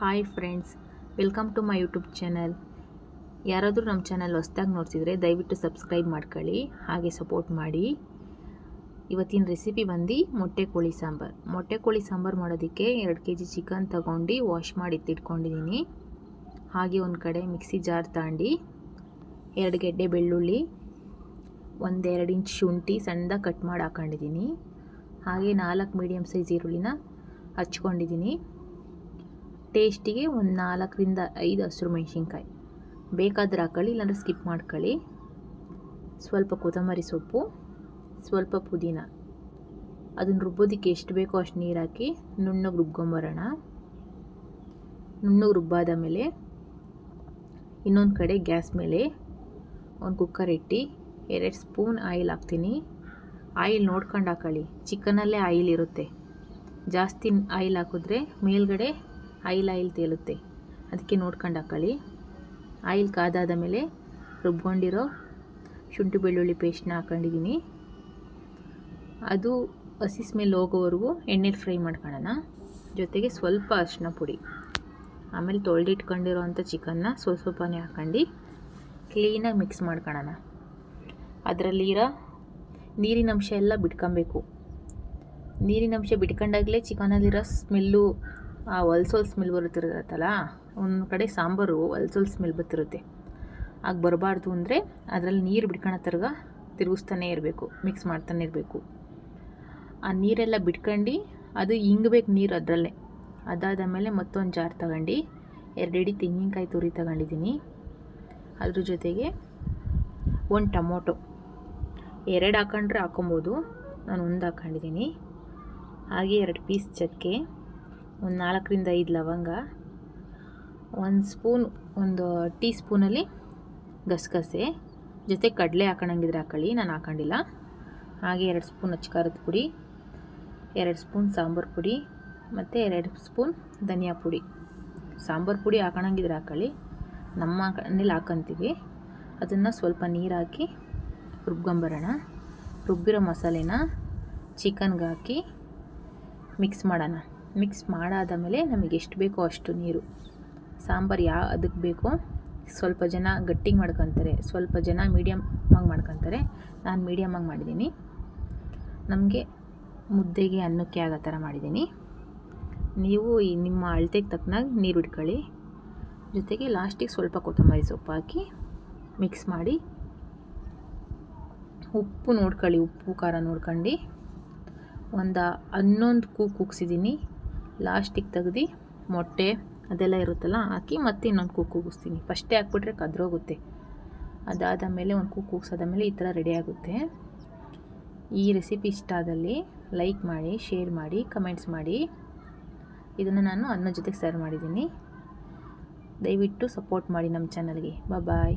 Hi friends, welcome to my YouTube channel. ಯಾರಾದರೂ ನಮ್ಮ channel ಹೊಸ್ದಾಗಿ ನೋಡ್ತಿದ್ರೆ ದಯವಿಟ್ಟು ಸಬ್ಸ್ಕ್ರೈಬ್ ಮಾಡ್ಕೊಳ್ಳಿ, ಹಾಗೆ ಸಪೋರ್ಟ್ ಮಾಡಿ. ಇವತ್ತಿನ ರೆಸಿಪಿ ಬಂದು ಮೊಟ್ಟೆ ಕೋಳಿ ಸಾಂಬಾರು. ಮೊಟ್ಟೆ ಕೋಳಿ ಸಾಂಬಾರು ಮಾಡೋದಕ್ಕೆ ಎರಡು ಕೆ ಜಿ ಚಿಕನ್ ತಗೊಂಡು ವಾಶ್ ಮಾಡಿ ಇಟ್ಕೊಂಡಿದ್ದೀನಿ ಹಾಗೆ ಒಂದು ಕಡೆ ಮಿಕ್ಸಿ ಜಾರ್ ತಗೊಂಡು ಎರಡು ಗೆಡ್ಡೆ ಬೆಳ್ಳುಳ್ಳಿ, ಒಂದೆರಡು ಇಂಚ್ ಶುಂಠಿ ಸಣ್ಣದಾಗಿ ಕಟ್ ಮಾಡಿ ಹಾಕೊಂಡಿದ್ದೀನಿ ಹಾಗೆ ನಾಲ್ಕು ಮೀಡಿಯಮ್ ಸೈಜ್ ಈರುಳ್ಳಿನ ಹಚ್ಕೊಂಡಿದ್ದೀನಿ ಟೇಸ್ಟಿಗೆ ಒಂದು ನಾಲ್ಕರಿಂದ ಐದು ಹಸಿರು ಮೆಣಸಿನ್ಕಾಯಿ. ಬೇಕಾದ್ರೆ ಹಾಕೊಳ್ಳಿ, ಇಲ್ಲಾಂದ್ರೆ ಸ್ಕಿಪ್ ಮಾಡ್ಕೊಳ್ಳಿ. ಸ್ವಲ್ಪ ಕೊತ್ತಂಬರಿ ಸೊಪ್ಪು, ಸ್ವಲ್ಪ ಪುದೀನ. ಅದನ್ನು ರುಬ್ಬೋದಕ್ಕೆ ಎಷ್ಟು ಬೇಕೋ ಅಷ್ಟು ನೀರು ಹಾಕಿ ನುಣ್ಣಗೆ ರುಬ್ಕೊಂಬರೋಣ. ನುಣ್ಣಗೆ ರುಬ್ಬಾದ ಮೇಲೆ ಇನ್ನೊಂದು ಕಡೆ ಗ್ಯಾಸ್ ಮೇಲೆ ಒಂದು ಕುಕ್ಕರ್ ಇಟ್ಟು ಎರಡು ಸ್ಪೂನ್ ಆಯಿಲ್ ಹಾಕ್ತೀನಿ. ಆಯಿಲ್ ನೋಡ್ಕೊಂಡು ಹಾಕೊಳ್ಳಿ. ಚಿಕನಲ್ಲೇ ಆಯಿಲ್ ಇರುತ್ತೆ. ಜಾಸ್ತಿ ಆಯಿಲ್ ಹಾಕಿದ್ರೆ ಮೇಲ್ಗಡೆ ಆಯಿಲ್ ಆಯಿಲ್ ತೇಲುತ್ತೆ. ಅದಕ್ಕೆ ನೋಡ್ಕೊಂಡು ಹಾಕೊಳ್ಳಿ. ಆಯಿಲ್ ಕಾದಾದ ಮೇಲೆ ರುಬ್ಕೊಂಡಿರೋ ಶುಂಠಿ ಬೆಳ್ಳುಳ್ಳಿ ಪೇಸ್ಟ್ನ ಹಾಕೊಂಡಿದ್ದೀನಿ. ಅದು ಹಸಿ ಸ್ಮೆಲ್ ಹೋಗೋವರೆಗೂ ಎಣ್ಣೆಲಿ ಫ್ರೈ ಮಾಡ್ಕೊಳ್ಳೋಣ. ಜೊತೆಗೆ ಸ್ವಲ್ಪ ಅರಿಶಿನ ಪುಡಿ. ಆಮೇಲೆ ತೊಳೆದಿಟ್ಕೊಂಡಿರೋ ಅಂಥ ಚಿಕನ್ನ ಸ್ವಲ್ಪ ಸ್ವಲ್ಪನೇ ಹಾಕೊಂಡು ಕ್ಲೀನಾಗಿ ಮಿಕ್ಸ್ ಮಾಡ್ಕೊಳ್ಳೋಣ. ಅದರಲ್ಲಿರೋ ನೀರಿನ ಅಂಶ ಎಲ್ಲ ಬಿಟ್ಕೊಬೇಕು. ನೀರಿನ ಅಂಶ ಬಿಟ್ಕೊಂಡಾಗಲೇ ಚಿಕನಲ್ಲಿರೋ ಸ್ಮೆಲ್ಲು ಆ ಹೊಲ್ಸೋಲ್ ಸ್ಮೆಲ್ ಬರುತ್ತಿರುತ್ತಲ್ಲ, ಒಂದು ಕಡೆ ಸಾಂಬಾರು ಹೊಲ್ಸೋಲ್ ಸ್ಮೆಲ್ ಬರ್ತಿರುತ್ತೆ ಆಗ ಬರಬಾರ್ದು ಅಂದರೆ ಅದರಲ್ಲಿ ನೀರು ಬಿಟ್ಕೊಳ್ಳೋ ತರ್ಗ ತಿರುಗಿಸ್ತಾನೆ ಇರಬೇಕು ಮಿಕ್ಸ್ ಮಾಡ್ತಾನೆ ಇರಬೇಕು. ಆ ನೀರೆಲ್ಲ ಬಿಟ್ಕೊಂಡು ಅದು ಹಿಂಗಬೇಕು ನೀರು ಅದರಲ್ಲೇ. ಅದಾದ ಮೇಲೆ ಮತ್ತೊಂದು ಜಾರ್ ತಗೊಂಡು, ಎರಡೆಡಿ ತೆಂಗಿನಕಾಯಿ ತುರಿ ತಗೊಂಡಿದ್ದೀನಿ. ಅದ್ರ ಜೊತೆಗೆ ಒಂದು ಟೊಮೊಟೊ. ಎರಡು ಹಾಕೊಂಡ್ರೆ ಹಾಕೊಬೋದು, ನಾನು ಒಂದು ಹಾಕೊಂಡಿದ್ದೀನಿ. ಹಾಗೆ ಎರಡು ಪೀಸ್ ಚಕ್ಕೆ. ಒಂದು ನಾಲ್ಕರಿಂದ ಐದು ಲವಂಗ, ಒಂದು ಸ್ಪೂನ್, ಒಂದು ಟೀ ಸ್ಪೂನಲ್ಲಿ ಗಸಗಸೆ, ಜೊತೆ ಕಡಲೆ ಹಾಕೊಳಂಗಿದ್ರೆ ಹಾಕೊಳ್ಳಿ ನಾನು ಹಾಕೊಂಡಿಲ್ಲ. ಹಾಗೆ ಎರಡು ಸ್ಪೂನ್ ಅಚ್ಕಾರದ ಪುಡಿ, ಎರಡು ಸ್ಪೂನ್ ಸಾಂಬಾರು ಪುಡಿ, ಮತ್ತು ಎರಡು ಸ್ಪೂನ್ ಧನಿಯಾ ಪುಡಿ. ಸಾಂಬಾರು ಪುಡಿ ಹಾಕೊಳಂಗಿದ್ರೆ ಹಾಕೊಳ್ಳಿ ನಮ್ಮ ಮನೇಲಿ ಹಾಕೊತೀವಿ. ಅದನ್ನು ಸ್ವಲ್ಪ ನೀರು ಹಾಕಿ ರುಬ್ಕೊಂಬರೋಣ. ರುಬ್ಬಿರೋ ಮಸಾಲೆನ ಚಿಕನ್ಗೆ ಹಾಕಿ ಮಿಕ್ಸ್ ಮಾಡೋಣ. ಮಿಕ್ಸ್ ಮಾಡಾದ ಮೇಲೆ ನಮಗೆ ಎಷ್ಟು ಬೇಕೋ ಅಷ್ಟು ನೀರು. ಸಾಂಬಾರು ಯಾವ ಅದಕ್ಕೆ ಬೇಕೋ ಸ್ವಲ್ಪ ಜನ ಗಟ್ಟಿಗೆ ಮಾಡ್ಕೊತಾರೆ, ಸ್ವಲ್ಪ ಜನ ಮೀಡಿಯಮಾಗಿ ಮಾಡ್ಕೊತಾರೆ. ನಾನು ಮೀಡಿಯಮಾಗಿ ಮಾಡಿದ್ದೀನಿ. ನಮಗೆ ಮುದ್ದೆಗೆ ಅನ್ನಕ್ಕೆ ಆಗೋ ಥರ ಮಾಡಿದ್ದೀನಿ. ನೀವು ಈ ನಿಮ್ಮ ಅಳತೆಗೆ ತಕ್ಕನಾಗ ನೀರು ಇಟ್ಕೊಳ್ಳಿ ಜೊತೆಗೆ ಲಾಸ್ಟಿಗೆ ಸ್ವಲ್ಪ ಕೊತ್ತಂಬರಿ ಸೊಪ್ಪು ಹಾಕಿ ಮಿಕ್ಸ್ ಮಾಡಿ ಉಪ್ಪು ನೋಡ್ಕೊಳ್ಳಿ, ಉಪ್ಪು, ಖಾರ ನೋಡ್ಕೊಂಡು. ಒಂದು ಹನ್ನೊಂದು ಕೂ ಕೂಗ್ಸಿದ್ದೀನಿ. ಲಾಸ್ಟಿಗೆ ತೆಗ್ದು ಮೊಟ್ಟೆ ಅದೆಲ್ಲ ಇರುತ್ತಲ್ಲ, ಹಾಕಿ ಮತ್ತೆ ಇನ್ನೊಂದು ಕೂಗು ಕೂಗಿಸ್ತೀನಿ. ಫಸ್ಟೇ ಹಾಕ್ಬಿಟ್ರೆ ಕದ್ರೋಗುತ್ತೆ. ಅದಾದ ಮೇಲೆ ಒಂದು ಕೂಗು ಕೂಗ್ಸೋದ ಮೇಲೆ ಈ ಥರ ರೆಡಿ ಆಗುತ್ತೆ. ಈ ರೆಸಿಪಿ ಇಷ್ಟ ಆದಲ್ಲಿ ಲೈಕ್ ಮಾಡಿ ಶೇರ್ ಮಾಡಿ ಕಮೆಂಟ್ಸ್ ಮಾಡಿ. ಇದನ್ನು ನಾನು ಅನ್ನ ಜೊತೆಗೆ ಸರ್ವ್ ಮಾಡಿದ್ದೀನಿ. ದಯವಿಟ್ಟು ಸಪೋರ್ಟ್ ಮಾಡಿ ನಮ್ಮ ಚಾನಲ್ಗೆ ಬಾಯ್